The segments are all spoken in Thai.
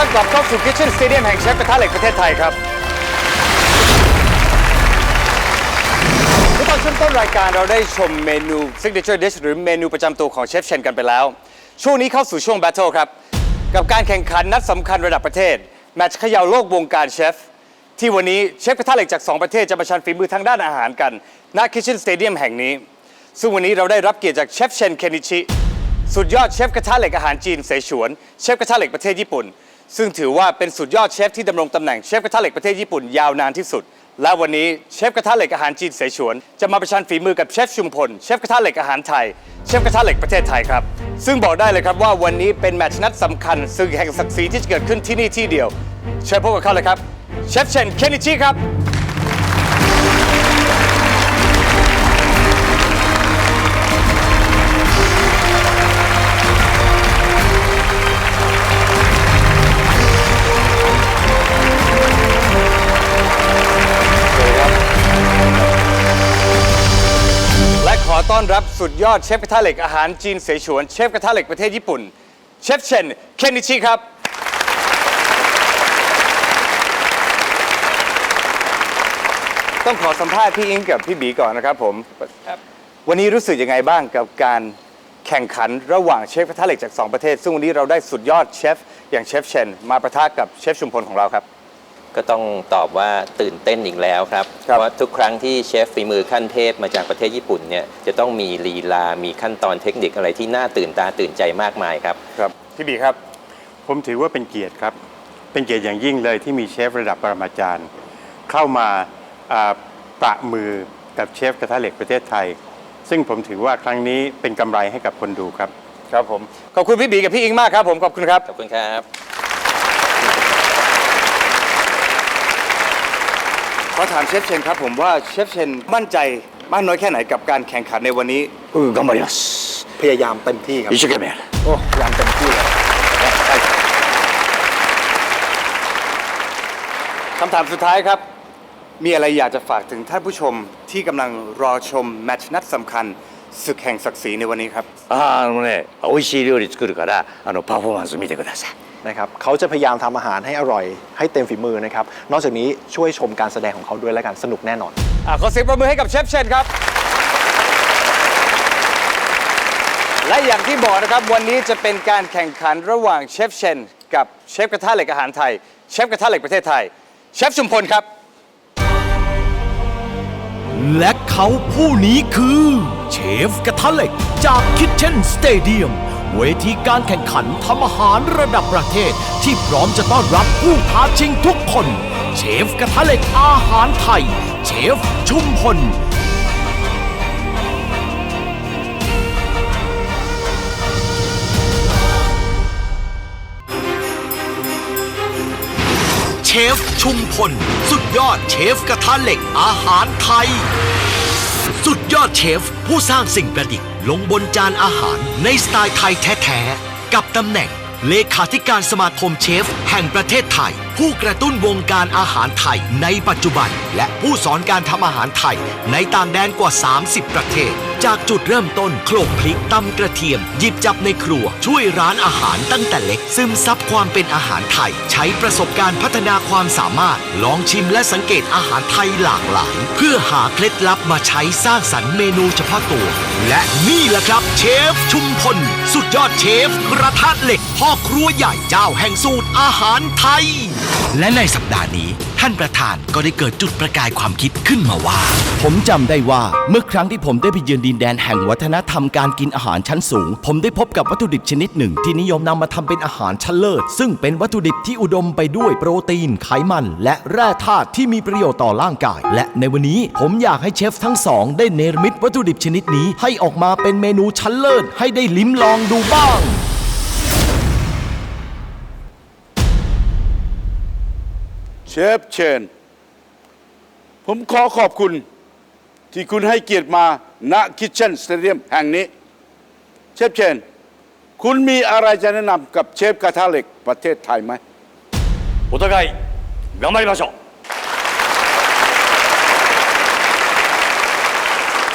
ท่านกลับเข้าสู่ Kitchen Stadium แห่งเชฟกระทะเหล็กประเทศไทยครับเมื่ตอนช่วงต้นรายการเราได้ชมเมนู Signature Dish หรือเมนูประจำตัวของเชฟเชนกันไปแล้ว ช่วงนี้เข้าสู่ช่วง Battle ครับ กับการแข่งขันนัดสำคัญระดับประเทศ แมตช์เขย่าโลกวงการเชฟ ที่วันนี้เชฟกระทะเหล็กจาก 2 ประเทศจะมาชันฝีมือทางด้านอาหารกันณ Kitchen Stadium แห่งนี้ ซึ่งวันนี้เราได้รับเกียรติจากเชฟเชนเคนนิชิสุดยอดเชฟกระทะเหล็กอาหารจีนเสฉวน เชฟกระทะเหล็กประเทศญี่ปุ่น ซึ่งถือว่าเป็นสุดยอดเชฟที่ดำรงตำแหน่งเชฟกระทะเหล็กประเทศญี่ปุ่นยาวนานที่สุด และวันนี้เชฟกระทะเหล็กอาหารจีนเสฉวน จะมาประชันฝีมือกับเชฟชุมพลเชฟกระทะเหล็กอาหารไทยเชฟกระทะเหล็กประเทศไทยครับ ซึ่งบอกได้เลยครับว่าวันนี้เป็นแมตช์นัดสำคัญซึ่งแห่งศักดิ์ศรีที่จะเกิดขึ้นที่นี่ที่เดียว เชิญพบกับเขาเลยครับเชฟเชนเคนิชิครับ อต้อนรับสุดยอดเชฟกระทะเหล็กอาหารจีนเสฉวนเชฟกระทะเหล็กประเทศญี่ปุ่น เชฟเชน เคนนิชิครับ ต้องขอสัมภาษณ์พี่อิงกับพี่บีก่อนนะครับผมครับวันนี้รู้สึกยังไงบ้างกับการแข่งขันระหว่างเชฟกระทะเหล็กจาก 2 ประเทศ ซึ่งวันนี้เราได้สุดยอดเชฟอย่างเชฟเชน มาประทะกับเชฟชุมพลของเราครับ ก็ต้องตอบว่าตื่นเต้นอีกแล้วครับ ครับ เพราะทุกครั้งที่เชฟฝีมือขั้นเทพมาจากประเทศญี่ปุ่นเนี่ยจะต้องมีลีลา มีขั้นตอนเทคนิคอะไรที่น่าตื่นตาตื่นใจมากมายครับ ครับพี่บีครับ ผมถือว่าเป็นเกียรติครับ เป็นเกียรติอย่างยิ่งเลยที่มีเชฟระดับปรมาจารย์ เข้ามาอ่าประมือกับเชฟกระทะเหล็กประเทศไทย ซึ่งผมถือว่าครั้งนี้เป็นกำไรให้กับคนดูครับ ครับผม ขอบคุณพี่บีกับพี่อิงมากครับผม ขอบคุณครับ ขอบคุณครับ ขอถามเชฟเชนครับผมว่าเชฟเชนมั่นใจมากน้อยแค่ไหนกับการแข่งขันในวันนี้ うん頑張りますพยายามเต็มที่ครับ 一生懸命やる โอ้พยายามเต็มที่เลย คำถามสุดท้ายครับ มีอะไรอยากจะฝากถึงท่านผู้ชมที่กำลังรอชมแมตช์นัดสำคัญศึกแห่งศักดิ์ศรีในวันนี้ครับ あーあのね美味しい料理作るからあのパフォーマンス見てください นะครับเขาจะพยายามทำอาหารให้อร่อยให้เต็มฝีมือนะครับ นอกจากนี้ช่วยชมการแสดงของเขาด้วยแล้วกันสนุกแน่นอน อะขอเสียงประมือให้กับเชฟเชนครับ และอย่างที่บอกนะครับวันนี้จะเป็นการแข่งขันระหว่างเชฟเชนกับเชฟกระทะเหล็กอาหารไทย เชฟกระทะเหล็กประเทศไทย เชฟชุมพลครับ และเขาผู้นี้คือ เชฟกระทะเหล็กจากคิทเช่นสเตเดียม เวทีการแข่งขันทำอาหารระดับประเทศ ที่พร้อมจะต้อนรับผู้ท้าชิงทุกคน เชฟกระทะเหล็กอาหารไทย เชฟชุมพลเชฟชุมพล สุดยอดเชฟกระทะเหล็กอาหารไทย สุดยอดเชฟผู้สร้างสิ่งประดิษฐ์ ลงบนจานอาหารในสไตล์ไทยแท้ ๆ กับตำแหน่งเลขาธิการสมาคมเชฟ แห่งประเทศไทย ผู้กระตุ้นวงการอาหารไทยในปัจจุบัน และผู้สอนการทำอาหารไทย ในต่างแดนกว่า 30 ประเทศ จากจุดเริ่มต้นโขลกพริกตำกระเทียม หยิบจับในครัว ช่วยร้านอาหารตั้งแต่เล็ก ซึมซับความเป็นอาหารไทย ใช้ประสบการณ์พัฒนาความสามารถ ลองชิมและสังเกตอาหารไทยหลากหลาย เพื่อหาเคล็ดลับมาใช้สร้างสรรค์เมนูเฉพาะตัว และนี่แหละครับ เชฟชุมพล สุดยอดเชฟกระทะเหล็กพ่อครัวใหญ่เจ้าแห่งสูตรอาหารไทย และในสัปดาห์นี้ท่านประธานก็ได้เกิดจุดประกายความคิดขึ้นมาว่า ผมจำได้ว่าเมื่อครั้งที่ผมได้ไปเยือนดินแดนแห่งวัฒนธรรมการกินอาหารชั้นสูง ผมได้พบกับวัตถุดิบชนิดหนึ่งที่นิยมนำมาทำเป็นอาหารชั้นเลิศ ซึ่งเป็นวัตถุดิบที่อุดมไปด้วยโปรตีน ไขมัน และแร่ธาตุที่มีประโยชน์ต่อร่างกาย และในวันนี้ผมอยากให้เชฟทั้งสองได้เนรมิตวัตถุดิบชนิดนี้ให้ออกมาเป็นเมนูชั้นเลิศให้ได้ลิ้มลองดูบ้าง เชฟเชน ผมขอขอบคุณที่คุณให้เกียรติมาณคิทเช่นสเตเดียมแห่งนี้ เชฟเชน คุณมีอะไรจะแนะนำกับเชฟกระทะเหล็กประเทศไทยไหม お互い頑張りましょう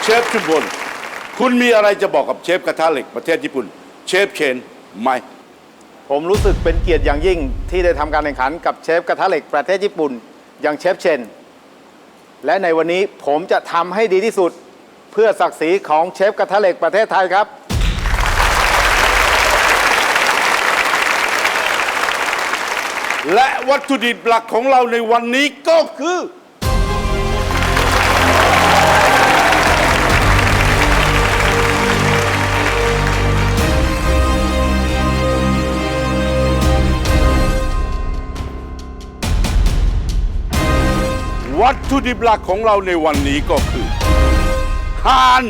เชฟชุมพล คุณมีอะไรจะบอกกับเชฟกระทะเหล็กประเทศญี่ปุ่น เชฟเชนไหม ผมรู้สึกเป็นเกียรติอย่างยิ่งที่ได้ทำการแข่งขันกับเชฟกระทะเหล็กประเทศญี่ปุ่น อย่างเชฟเชน และในวันนี้ผมจะทำให้ดีที่สุดเพื่อศักดิ์ศรีของเชฟกระทะเหล็กประเทศไทยครับ และวัตถุดิบหลักของเราในวันนี้ก็คือ วัตถุดิบหลักของเราในวันนี้ก็คือห่าน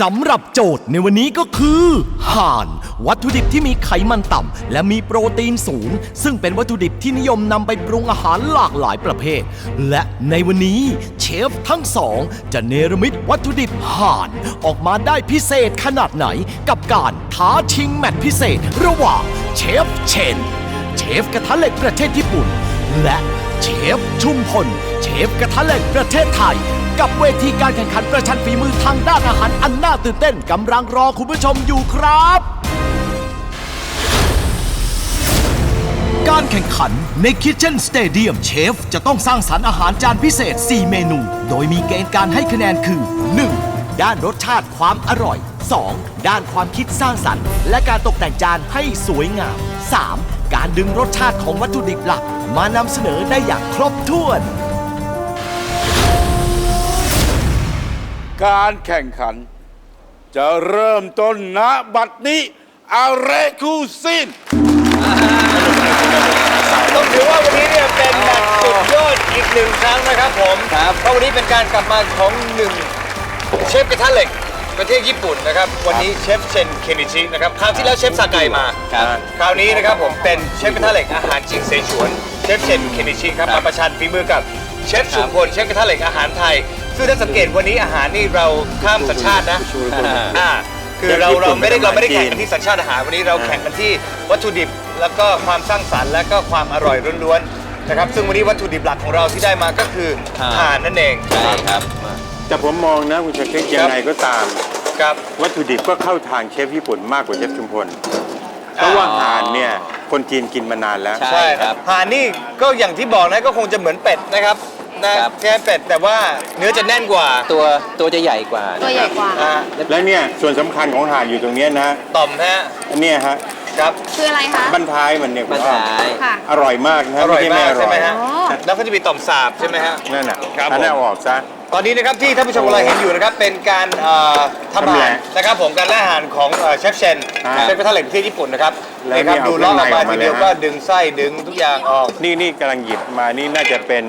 สำหรับโจทย์ในวันนี้ก็คือ ห่าน วัตถุดิบที่มีไขมันต่ำ และมีโปรตีนสูง ซึ่งเป็นวัตถุดิบที่นิยมนำไปปรุงอาหารหลากหลายประเภท และในวันนี้เชฟทั้งสอง จะเนรมิตวัตถุดิบห่าน ออกมาได้พิเศษขนาดไหน กับการท้าชิงแมตช์พิเศษ ระหว่างเชฟเชน เชฟกระทะเหล็กประเทศญี่ปุ่น และเชฟชุมพล เชฟกระทะเหล็กประเทศไทย กับเวทีการแข่งขันประชันฝีมือทางด้านอาหารอันน่าตื่นเต้นกำลังรอคุณผู้ชมอยู่ครับ การแข่งขันใน Kitchen Stadium เชฟจะต้องสร้างสรรค์อาหารจานพิเศษ 4 เมนู โดยมีเกณฑ์การให้คะแนนคือ 1. ด้านรสชาติความอร่อย 2. ด้านความคิดสร้างสรรค์ และการตกแต่งจานให้สวยงาม 3. การดึงรสชาติของวัตถุดิบหลัก มานำเสนอได้อย่างครบถ้วน การแข่งขัน จะเริ่มต้นณบัดนี้อาเรคูซิน ต้องถือว่าวันนี้เนี่ยเป็นแมตช์สุดยอดอีกหนึ่งครั้งนะครับผมครับเพราะวันนี้เป็นการกลับมาของหนึ่งเชฟกระทะเหล็ก ประเทศญี่ปุ่นนะครับ วันนี้เชฟเชนเคนิชินะครับ คราวที่แล้วเชฟซาไกมา ครับคราวนี้นะครับผมเป็นเชฟกระทะเหล็กอาหารจีนเซชวน เชฟเชนเคนิชิครับครับมาประชันฝีมือกับเชฟชุมพลเชฟกระทะเหล็กอาหารไทย ซึ่งถ้าสังเกตวันนี้อาหารนี่เราข้ามสัญชาตินะอ่าคือเราเราไม่ได้เราไม่ได้แข่งกันที่สัญชาติอาหารวันนี้เราแข่งกันที่วัตถุดิบ แล้วก็ความสร้างสรรค์และก็ความอร่อยล้วนๆนะครับซึ่งวันนี้วัตถุดิบหลักของเราที่ได้มาก็คือห่านห่านนั่นเองใช่ครับ แต่ผมมองนะคุณชาคริตยังไงก็ตาม ครับวัตถุดิบก็เข้าทางเชฟญี่ปุ่นมากกว่าเชฟชุมพล เพราะว่าห่านเนี่ยคนจีนกินมานานแล้ว ใช่ครับห่านนี่ก็อย่างที่บอกนะก็คงจะเหมือนเป็ดนะครับนะครับแค่เป็ดแต่ว่าเนื้อจะแน่นกว่าตัวตัวจะใหญ่กว่าตัวใหญ่กว่าอ่าแล้วเนี่ยส่วนสำคัญของห่านอยู่ตรงเนี้ยนะต่อมฮะ อันเนี้ยฮะ ครับ คืออะไรคะ บั้นท้ายมันเนี่ยบั้นท้าย ค่ะ อร่อยมากนะอร่อยมากไใช่ไหมฮะอ๋อแล้วก็จะมีต่อมสาบใช่ไหมฮะ นั่นน่ะครับอันนั้นผมเอาออกซะ ตอนนี้นะครับที่ท่านผู้ชมกำลังเห็นอยู่นะครับเป็นการเอ่อทำอาทำแหหารละนะครับผมการแล่อาหารของเอ่อเชฟเชนครับเชฟกระทะเหล็กประเทศญี่ปุ่นนะครับแล้วนี่ครับนี่เอาดูลอกออกมาเครื่องในออกมาทีเดียวเลยฮะ ก็ดึงไส้ดึงทุกอย่างออก นี่นี่กำลังหยิบมานี่น่าจะเป็น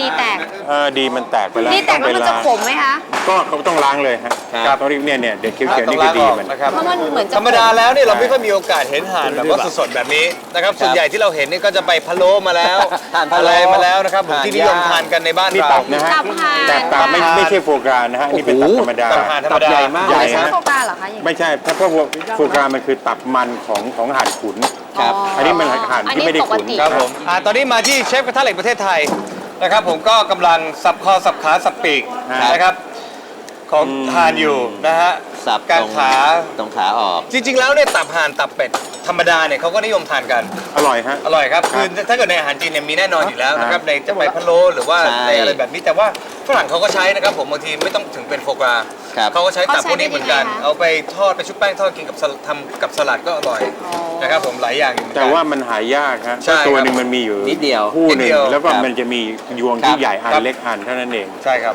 ดีแตก เออดีมันแตกไปแล้วดีแตกแล้วมันจะต้องขไปล้างมไหมคะ ก็เขาต้องล้างเลยฮะครับ ต้องรีบเนี่ยเนี่ยเด็กเขียวอ่าๆต้อนี่งก็ล้างดีออกมัน นะครับ เพราะมันเหมือนจะ ธรรมดาแล้วเนี่ยเราไม่ค่อยมีโอกาสเห็นห่านแบบว่าสดๆแบบนี้นะครับส่วนใหญ่ที่เราเห็นนี่ก็จะไปพะโล้มาแล้วทานพะอะโล้ไรมาแล้วนะครับผมทานที่นิยมย่าง ทานกันในบ้านนี่เราตับนะฮะตับห่าน แต่ตับไม่ไม่ใช่โฟกรานะฮะนี่เป็นตับธรรมดา ตับห่านธรรมดาตับใหญ่มาก ใหญ่ ไม่ใช่ฮะโฟกาเหรอคะอย่างนี้ไม่ใช่ถ้าพวกโฟกรามันคือตับมันของของห่านขุน ครับ อันนี้มันห่านที่ไม่ได้ขุนอันนี้ปกติ ครับผมอ่าตอนนี้มาที่เชฟกระทะเหล็กประเทศไทย นะครับผมก็กำลังสับคอสับขาสับปีกครับนะครับ ของทานอยู่นะฮะสับการตรงขา ตรงขาออก จริง ๆ แล้วเนี่ยตับห่านตับเป็ดธรรมดาเนี่ยเขาก็นิยมทานกัน อร่อยฮะ อร่อยครับ คือถ้าเกิดในอาหารจีนเนี่ยมีแน่นอนอยู่แล้วนะครับครับในจะไปพะโล้หรือว่าใช่ ในอะไรแบบนี้แต่ว่า ฝรั่งเขาก็ใช้นะครับผมบางทีไม่ต้องถึงเป็นโฟกราครับ เขาก็ใช้ตับเขาใช้พวกนี้เหมือนกันเป็นยังไงคะเอาไปทอดไปชุบแป้งทอดกินกับสลัดทำกับสลัดก็อร่อยอ๋อนะครับผมหลายอย่างอยู่เหมือนกันแต่ว่ามันหายยากฮะใช่ตัวครับหนึ่งมันมีอยู่นิดเดียวคู่นิดหนึ่เดีงยวแล้วก็ครับ มันจะมียวงครัที่บ ใหญ่อันครับ เล็กอันเท่านั้นเอง ใช่ครับ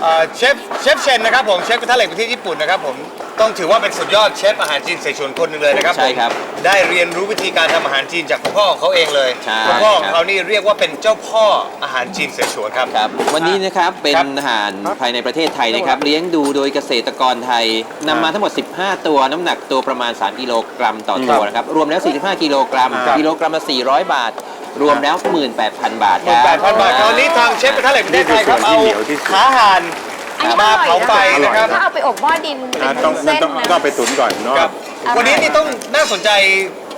เอ่อเชฟเชฟเชนนะครับผมเชฟกระทะเหล็กประเทศญี่ปุ่นนะครับผม ต้องถือว่าเป็นสุดยอดเชฟอาหารจีนเสฉวนคนหนึ่งเลยนะครับใช่ครับผมได้เรียนรู้วิธีการทำอาหารจีนจากคุณพ่อของเขาเองเลยใช่คุณพ่อของครับ เขานี่เรียกว่าเป็นเจ้าพ่ออาหารจีนเสฉวนครับ ครับวันนี้นะครับเป็นครับอาหารภายในประเทศไทยนะครับ เลี้ยงดูโดยเกษตรกรไทยนำมาทั้งหมด 15 ตัวน้ำหนักตัวประมาณ 3 กิโลกรัมต่อตัวนะครับ รวมแล้ว 45 กิโลกรัม ครับ กิโลกรัมละ 400 บาท รวมแล้ว 18,000 บาทหมื่นแปดพันบาทคครัราวนี้ทางเชฟกระทะเหล็กประเทศไทยครับนี่เอาคือส่วนที่เหนียวที่สุดขาห่าน อันนี้มาอร่อยเผาไฟนะนะครับถ้าเอาไปอบหม้อดินเป็นอะต้องเส้นต้องนะต้องไปตุ๋นก่อนเนาะ ครับอร่อยวันนี้นี่ต้องน่าสนใจ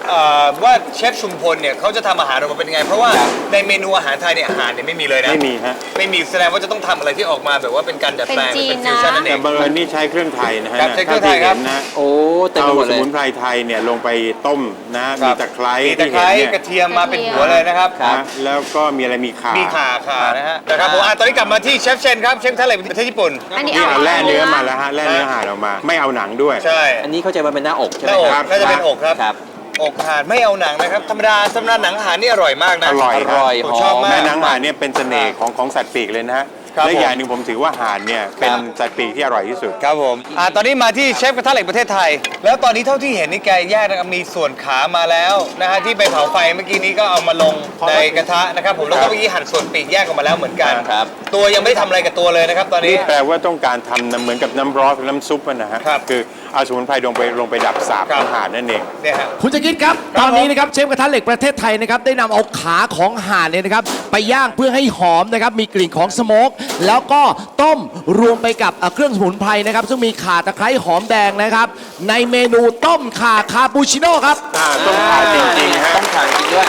เอ่อว่าเชฟชุมพลเนี่ยเขาจะทำอาหารออกมาเป็นยังไง เพราะว่าครับในเมนูอาหารไทยเนี่ยอาหารเนี่ยไม่มีเลยนะ ไม่มีฮะ ไม่มีแสดงว่าจะต้องทำอะไรที่ออกมาแบบว่าเป็นการดัดแปลงเป็นจีนฟิวชั่นนั่นเอแต่ง บังเอิญนี่ใช้เครื่องไทยนะฮะครับใช้เครื่องไทยครับท่าที่ห็นนะโอ้เต็มเอาไปหมดสเลย มุนไพรไทยเนี่ยลงไปต้มนะฮะครัมีบตะไคร้มีตะไคร้ที่เห็นกเนี่ยระเทียมมาเป็นหัวเลยนะครับครับ นะแล้วก็มีอะไรมีข่ามีมี ขาขานะฮะนะครับผมอะตอนนี้กลับมาที่เชฟเชนครับเชฟทะเลประเทศญี่ปุ่น อันนี้นี่เอาเอาแร่เนื้อมาแล้วฮะแร่เนื้อห่านออกมา ไม่เอาหนังด้วย ใช่อันนี้เข้าใจว่าเป็นหน้าอกใช่ไหหมน้าอกครับน่าจะเป็นอกครับ ครับ อกห่านไม่เอาหนังนะครับธรรมดาธรรมดาหนังห่านนี่อร่อยมากนะอร่อยอร่อยผมหชอบอมมากแม่นางห่านเนี่ยเป็นเสน่ห์ของของสัตว์ปีกเลยนะฮะครับและผมอย่างหนึ่งผมถือว่าห่านเนี่ยเป็นสัตว์ปีกที่อร่อยที่สุดครับผมอ่าตอนนี้มาที่เชฟกระทะเหล็กประเทศไทย แล้วตอนนี้เท่าที่เห็นนี่แกแยกนะครับมีส่วนขามาแล้วนะฮะที่ไปเผาไฟเมื่อกี้นี้ก็เอามาลงในกระทะนะครับผมแล้วก็เมื่อกี้หั่นส่วนปีกแยกออกมาแล้วเหมือนกันครับตัวยังไม่ได้ทำอะไรกับตัวเลยนะครับ ตอนนี้นี่แปลว่าต้องการทำน้ำเหมือนกับน้ำร้อนน้ำซุปอะนะฮะครับคือเอาสมุนไพรลงไปลงไปดับสาบครัขบองห่านนั่นเอง เนี่ยฮะ คุณจะคิดครับ ตอนนี้นะครับเชฟกระทะเหล็กประเทศไทยนะครับได้นำเอาขาของห่านเนี่ยนะครับ ไปย่างเพื่อให้หอมนะครับมีกลิ่นของสโมกแล้วก็ต้มรวมไปกับเอ่อเครื่องสมุนไพรนะครับ ซึ่งมีข่าตะไคร้หอมแดงนะครับ ในเมนูต้มข่าคาปูชิโน่ครับ อ่าต้องขาจริงๆฮะต้องขาจริงด้วย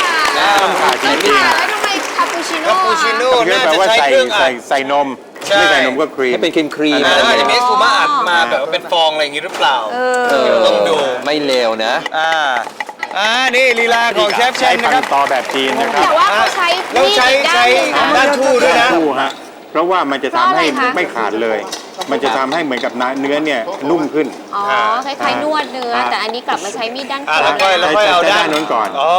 ต้องขาจแล้วริงค่ะแล้วทำไมคาปูชิโน่คาปูชิอะโน่ๆคือน่าแปลจะว่าใช้ใส่เครื่องอัใส่ดใส่นม ใช่ ไม่ใส่นมก็ครีม ให้เป็นครีมๆอ่าอะไรอาจจะมีเงี้ยซูมาอัดมาแบบว่าเป็นฟองอะไรอย่างงี้หรือเปล่า เอเอออต้องดู ไม่เลวนะ อ่า อ่า นี่ลีลาของเชฟเชใช้นพันะครับนตอแบบจีนนะครับแต่ว่าเขาใช้แล้วมีดใช้อีกด้าใช้นหนึงนะ ด้านทู่ด้วยนะคู่ฮะเพราะว่ามันจะทำให้เพราะอะไรคะ ไม่ขาดเลย มันจะทำให้เหมือนกับเนื้อเนี่ยนุ่มขึ้น อ๋อคล้ายๆนวดเนื้อ อ่า แต่อันนี้กลับมาใช้มีดด้านอ่าขแล้ววาค่อยแล้วค่อยเอาใช้ด้านด้านนู้นก่อน อ๋อ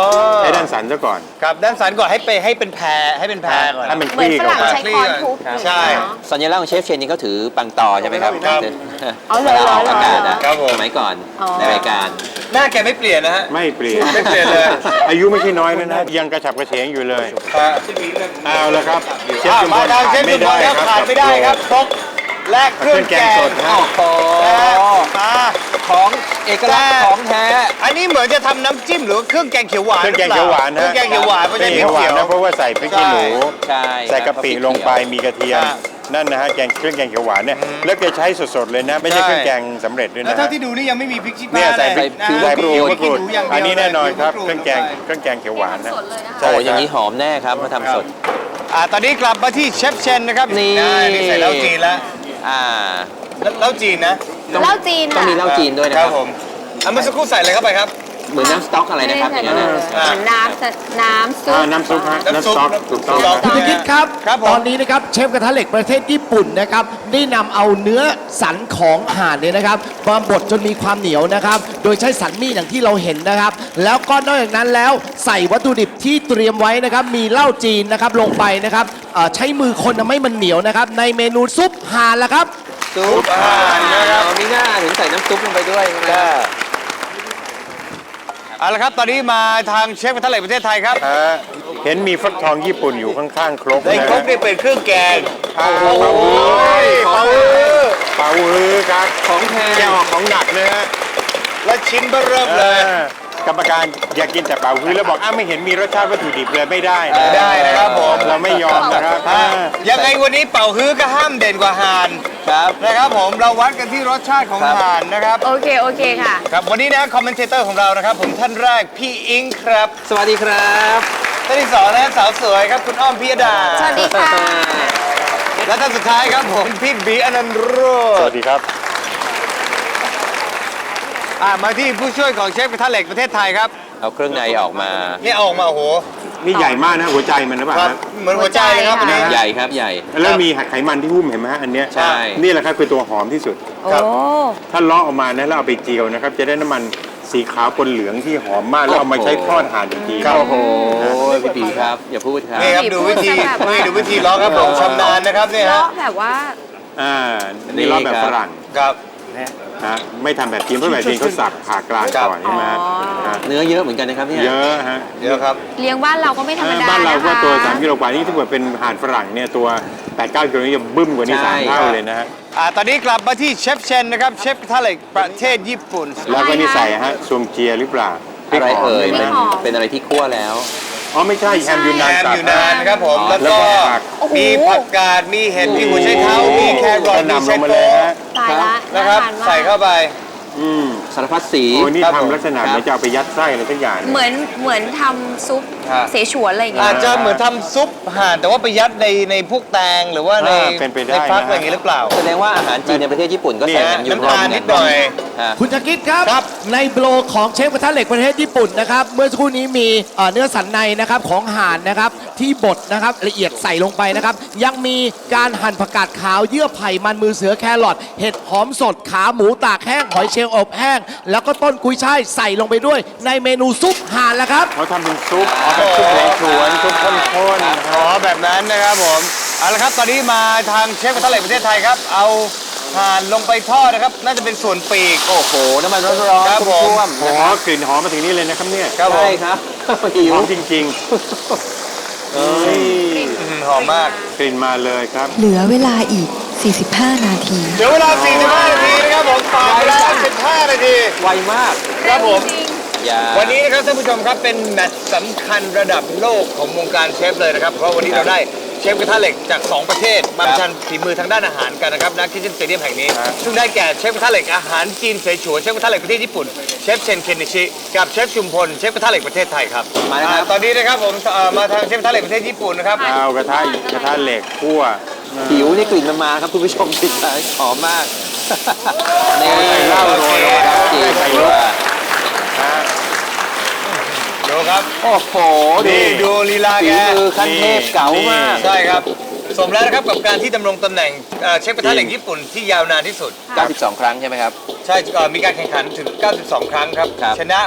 ให้ด้านสันซะก่อนครับด้านสันก่อนให้ไปให้เป็นแพรให้เป็นแพรก่อน ให้มันคเหมือนลี่ฝออกรั่งมาใช้ค้อนทุบใช่ เนาะสัญลักษณ์ของเชฟเชนนี่เขาถือปังต่อใช่ไหมครับครับอ๋อเหรอเวลาออกอากาศอะครับผม สมัยก่อนอ๋อ ในรายการ หน้าแกไม่เปลี่ยนนะฮะ ไม่เปลี่ยนไม่เปลี่ยนเลย อายุไม่ใช่น้อยแล้วนะยังกระฉับกระเฉงอยู่เลย ครับเอาละครับเชฟอะชุมพมาลทางเชฟชุมพลครับขาดไม่ได้ครับครก แลกเครื่องแกงเครื่องแกงสดฮะโอ้โหนะฮะอ่าของเอกลักษณ์ของแท้ อันนี้เหมือนจะทำน้ำจิ้มหรือเครื่องแกงเขียวหวานเครื่องแกงเขียวหวานเครื่ฮะองแกงเขียวหวานไม่ใช่พริกเขียวหวาเขีนยวนะเพราะว่าใส่พริกขี้หนูใช่ใส่กะปิลงไปมีกระเทียมอ่านั่นนะฮะแกงเครื่องแกงเขียวหวานเนี่ยแล้วแกใช้สดๆเลยนะ ไม่ใช่ใช่เครื่องแกงสำเร็จด้วยแล้วนะเท่าฮะที่ดูนี่ยังไม่มีพริกชี้ฟ้าเนี่ยใส่พริกนะผิวใส่พริกมะกรูดมะกรูดพริกขี้หนูอย่างเดียวอันนี้แน่นอนครับเลยเครื่องแกงลงไปเครื่องแกงเขียวหวานนะสดเลยนะคะใช่โอ้ครับอย่างนี้หอมแน่ครับเขาทำสดอ่าตอนนี้กลับมาที่เชฟเชนนะครับนี่อ่านี่ใส่เหล้าจีนแล้ว อ่าเหล้าจีนนะเหล้าจีนต้องค่ะมีเหล้าจีนด้วยนะคครัรับบผมอะเมื่อสักครู่ใส่อะไรเข้าไปครับ เหมือนน้ำสต๊อกอะไรนะครับอย่างนั้นนะเหมือนน้ำสน้ำซุป อ่าน้ำซุปฮะน้ำซุปน้ำสต๊อกถูกต้องน้ำสต๊อกคุณจะคิดครับ ครับผม ตอนนี้นะครับเชฟกระทะเหล็กประเทศญี่ปุ่นนะครับได้นำเอาเนื้อสันของห่านเนี่ยนะครับมาบดจนมีความเหนียวนะครับ โดยใช้สันมีดอย่างที่เราเห็นนะครับ แล้วก็นอกจากนั้นแล้วใส่วัตถุดิบที่เตรียมไว้นะครับมีเหล้าจีนนะครับลงไปนะครับเอ่อใช้มือคนทำให้มันเหนียวนะครับ ในเมนูซุปห่านละครับ ซุปอ่านะครับมีหน้าถึงใส่น้ำซุปลงไปด้วยใช่ไหม เอาละครับ ตอนนี้มาทางเชฟกระทะเหล็กประเทศไทยครับ ฮะเห็นมีฟักทองญี่ปุ่นอยู่ข้างๆครกในนะครฮะกนี่เป็นเครื่องแกงอ่าโอ้โหเป่าฮือเป่าฮือครับของแท้แกออกของหนักนะฮะและชิ้นเบอร์เริ่มเลยอ่า กรรมการอยากกินแต่เป่าฮือแล้วบอกอ้าวไม่เห็นมีรสชาติวัตถุดิบเลยไม่ได้นะไม่ได้นะครับผม เราไม่ยอมนะครับฮะยังไงวันนี้เป่าฮื้อก็ห้ามเด่นกว่าห่านครับนะครับผมเราวัดกันที่รสชาติของครับห่านนะครับ โอเค โอเคค่ะ ครับวันนี้นะคอมเมนเตอร์ของเรานะครับ ผมท่านแรกพี่อิงครับสวัสดีครับท่านที่สองนะสาวสวยครับคุณอ้อมพิยดาสวัสดีค่ะ และท่านสุดท้ายครับผมพี่บีอนันต์โรสจวัสน์ดีครับ อ่ามาที่ผู้ช่วยของเชฟกระทะเหล็กประเทศไทยครับเอาเครื่องในออกมา นี่เอาออกมาโอ้โหนี่ใหญ่มากนะหัวใจมันนะป่ะครับฮะ เหมือนหัวใจเลยครับหัอัวนใจนี้ค่ะใหญ่ครับใหญ่ แล้วมีหักไขมันที่หุ้มเห็นไหมฮะอันเนี้ยใช่ นี่แหละครับคือตัวหอมที่สุด โอ้ถ้าเลาะออกมานะแล้วเอาไปเจียวนะครับ จะได้น้ำมันสีขาวปนเหลืองที่หอมมากแล้วเอามาใช้ทอดห่านอีกทีครับ โอ้โหพี่ปีครับอย่าพูดครับนี่ครับดูวิธีพูดซะแบบว่านี่ดูวิธีล้อครับผมชำนาญนะครับเนี่ยเลาะฮะแบบว่า อ่านี่เลาะแบบฝรั่งครับ ฮะไม่ทำแบบจีนเพราะแบบจีนเขาสับผ่ากลางก่อนใช่ไหมฮะอ๋อฮะเนื้อเยอะเหมือนกันนะครับเนี่ย เยอะฮะเดี๋ยวครับ เลี้ยงบ้านเราก็ไม่ธรรมดาบ้านเรานะคะก็ตัว 3 กิโลกว่านี่ถ้าเกิดเป็นห่านฝรั่งเนี่ยตัว 8-9 กิโลนี่จะบึ้มกว่านี้ใช่สามเท่าเลยนะฮะ อ่าตอนนี้กลับมาที่เชฟเชนนะครับ เชฟกระทะเหล็กประเทศญี่ปุ่น แล้วก็นี่ใส่ฮะซวงเจียหรือเปล่าอะไรเอ่ยพมัรินกหอมเป็นอะไรที่คั่วแล้ว อ๋อไม่ใช่แฮมยูแฮนานมสับอยู่นานครับผมอ๋อแล้วแล้วก็ก็ผักโอ้โหมีผักกาด มีเห็ด มีหัวไชเท้า มีแครอทกระมีหนำเชลงฟมาโตเลยฮะตายละนะครับาทานมากใส่เข้าไปสารพัดสี โอ้นี่ครับผม ทำลักษณะเหมือนจะเอาไปยัดไส้อะไรสักอย่างเหมือนเหมือนทำซุปครับ เสฉวนอะไรอย่างเงี้อายจจะเหมือนทำซุปห่านแต่ว่าไปยัดในในพวกแตงหรือว่าในอ่าเป็นไปได้ในฟักนะฮะอะไรอย่างงี้หรือเปล่าแสดงว่าอาหารจีนในประเทศญี่ปุ่นก็ใส่กันอยู่น้ำตาลนิดหน่อยฮะคุณจะคิดครับ ครับ ในโบรของเชฟกระทะเหล็กประเทศญี่ปุ่นนะครับ เมื่อสักครู่นี้มีเอ่อเนื้อสันในนะครับของห่านนะครับที่บดนะครับละเอียดใส่ลงไปนะครับ ยังมีการหั่นผักกาดขาวเยื่อไผ่มันมือเสือแครอทเห็ดหอมสดขาหมูตากแห้งหอยเชลล์อบแห้ง แล้วก็ต้นกุยช่ายใส่ลงไปด้วย ในเมนูซุปห่านแล้วครับ เขาทำเป็นซุปเป็นซุปเล้งชวนซุปข้นๆนะคอ๋รัอบแบบนั้นนะครับผม เอาละครับ ตอนนี้มาทางเชฟกระทะเหล็กประเทศไทยครับ เอา ห่านลงไปทอดนะครับ น่าจะเป็นส่วนปีก โอ้โหน้ำมันร้อนๆครับผม ท่วมหๆนะอครับมกลิ่นหอมมาถึงนี่เลยนะครับเนี่ยครับผมใช่ครับหิวหอมจริงอืมหอมมากๆกลิ่นมาเลยครับ เหลือเวลาอีก 45 นาที เดี๋ยวเวลา 45 นาทีนะครับผมต่อไปแล้ว15นาที ไวมากครับผม อย่าวันนี้นะครับท่านผู้ชมครับเป็นแมตช์สำคัญระดับโลกของวงการเชฟเลยนะครับ เพราะวันนี้เราได้ เชฟกระทะเหล็กจาก 2 ประเทศ มาประชันฝีมือทางด้านอาหารกันนะครับณคิทเช่นสเตเดียมแห่งนี้ ซึ่งได้แก่เชฟกระทะเหล็กอาหารจีนเสฉวนเชฟกระทะเหล็กประเทศญี่ปุ่นเชฟเชนเคนนิชิกับเชฟชุมพลเชฟกระทะเหล็กประเทศไทยครับมาแล้วครับอ่าตอนนี้นะครับผมเอ่อมาทางเชฟกระทะเหล็กประเทศญี่ปุ่นนะครับเอากระทะกระทะเหล็กคั่วหิวนี่กลิ่นมันมาครับคุณผู้ชมกลิ่นมาหอมมากนี่ใส่เหล้าโรยลงไปครับจริงใส่ด้ลูวกย ดูครับโอ้โหนี่นี่ดูลีลาฝีแกมือขั้นเทพเก๋ามากใช่ครับสมแล้วนะครับกับการที่ดำรงตำแหน่งเอ่อเชฟกระทะเหล็กญี่ปุ่นที่ยาวนานที่สุด 92 ครั้งใช่ไหมครับ ใช่เอ่อมีการแข่งขันถึง 92 ครั้งครับครับ ชนะ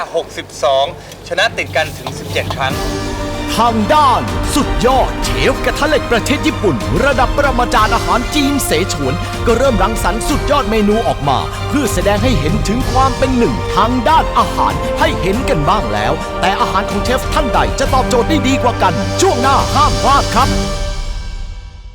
62 ชนะติดกันถึง 17 ครั้ง ทางด้าน สุดยอดเชฟกระทะเหล็กประเทศญี่ปุ่น ระดับปรมาจารย์อาหารจีนเสฉวน ก็เริ่มรังสรรค์สุดยอดเมนูออกมา เพื่อแสดงให้เห็นถึงความเป็นหนึ่งทางด้านอาหารให้เห็นกันบ้างแล้ว แต่อาหารของเชฟท่านใดจะตอบโจทย์ได้ดีกว่ากัน ช่วงหน้าห้ามพลาดครับ